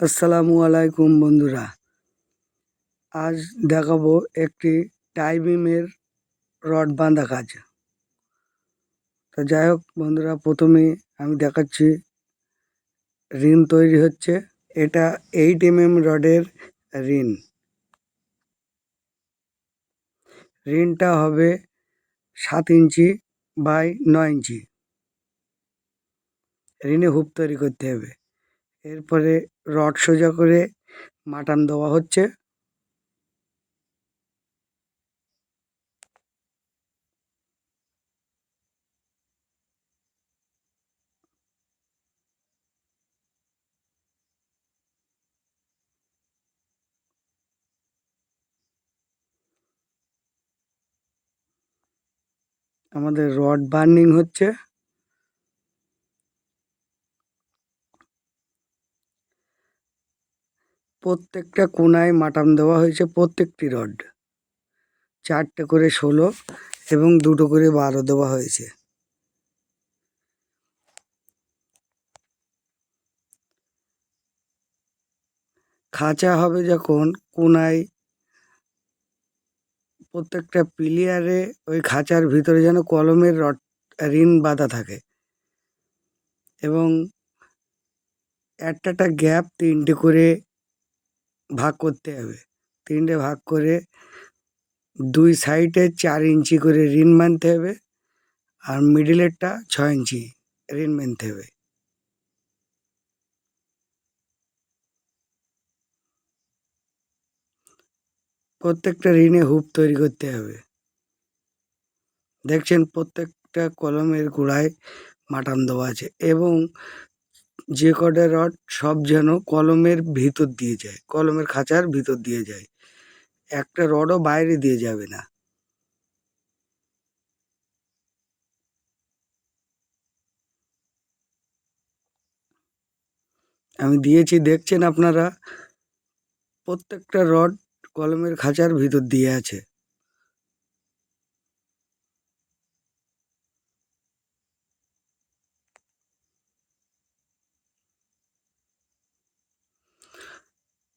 আসসালামু আলাইকুম বন্ধুরা। আজ দেখাবো একটি টাইবিমের রড বাঁধা কাজ। তো যাই হোক বন্ধুরা, প্রথমে আমি দেখাচ্ছি রিন তৈরি হচ্ছে। এটা এইট এম এম রডের রিন রিনটা হবে সাত ইঞ্চি বাই নয় ইঞ্চি। রিনে হুপ তৈরি করতে হবে। এরপরে রড সোজা করে মাটান দেওয়া হচ্ছে। আমাদের রড বার্নিং হচ্ছে। প্রত্যেকটা কোনায় মাটাম দেওয়া হয়েছে প্রত্যেকটি রড। চারটে করে ষোলো এবং দুটো করে বারো দেওয়া হয়েছে। খাঁচা হবে যখন কোনায় প্রত্যেকটা পিলিয়ারে ওই খাঁচার ভিতরে যেন কলমের রড রিন বাঁধা থাকে। এবং একটা গ্যাপ তিনটে করে ভাগ করতে হবে। তিনটে ভাগ করে দুই সাইডে চার ইঞ্চি করে রিন বানতে হবে আর মিডিলেরটা ছ ইঞ্চি রিন বানতে হবে। প্রত্যেকটা রিনে হুপ তৈরি করতে হবে। দেখছেন প্রত্যেকটা কলমের গোড়ায় মাটান দেওয়া আছে এবং যে কটা রড সব যেন কলমের ভিতর দিয়ে যায়, কলমের খাঁচার ভিতর দিয়ে যায়। একটা রডও বাইরে দিয়ে যাবে না। আমি দিয়েছি, দেখছেন আপনারা? প্রত্যেকটা রড কলমের খাঁচার ভিতর দিয়ে আছে।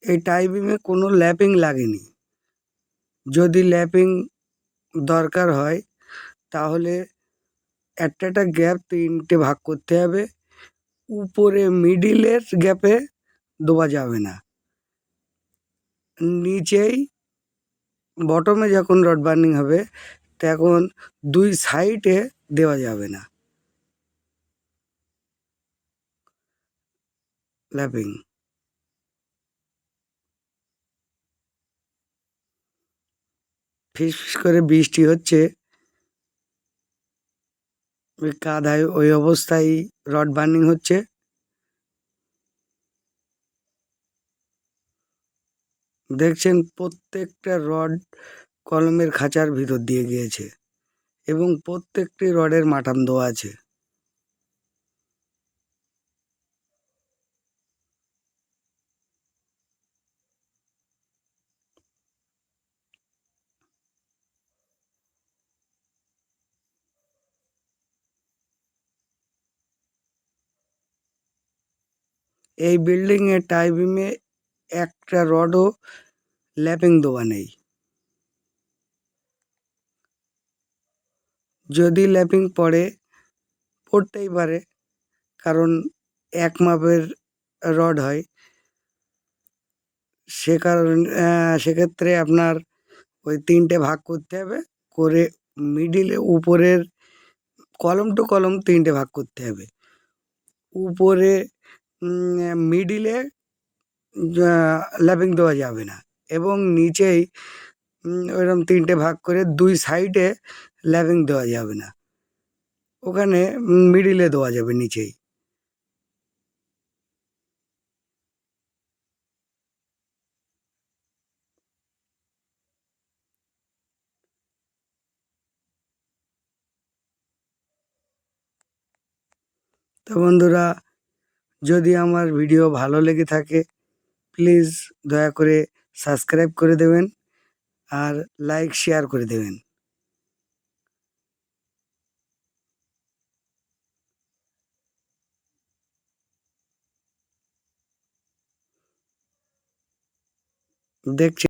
এই টাইবিমে কোনো ল্যাপিং লাগেনি। যদি ল্যাপিং দরকার হয়, তাহলে একটা একটা গ্যাপ তিনটে ভাগ করতে হবে। উপরে মিডিলের গ্যাপে দেওয়া যাবে না। নিচেই বটমে যখন রড বার্নিং হবে, তখন দুই সাইডে দেওয়া যাবে না। ল্যাপিং ফিস ফিস করে বৃষ্টি হচ্ছে। ওই কাদায় ওই অবস্থায় রড বার্নিং হচ্ছে। দেখছেন প্রত্যেকটা রড কলমের খাঁচার ভিতর দিয়ে গিয়েছে এবং প্রত্যেকটি রডের মাটান দোয়া আছে। এই বিল্ডিংয়ে টাই বিমে একটা রডও ল্যাপিং দেওয়া নেই। যদি ল্যাপিং পড়ে, পড়তেই পারে, কারণ এক মাপের রড হয়। সে কারণ সেক্ষেত্রে আপনার ওই তিনটে ভাগ করতে হবে, করে মিডিলে, উপরের কলম টু কলম তিনটে ভাগ করতে হবে। উপরে মিডিলে ল্যাপিং দেওয়া যাবে না। এবং নিচেই ওইরকম তিনটে ভাগ করে দুই সাইডে ল্যাপিং দেওয়া যাবে না। ওখানে মিডিলে দেওয়া যাবে নিচেই। তো বন্ধুরা যদি আমার ভিডিও ভালো লেগে থাকে প্লিজ দয়া করে সাবস্ক্রাইব করে দেবেন আর লাইক শেয়ার করে দেবেন। দেখছি।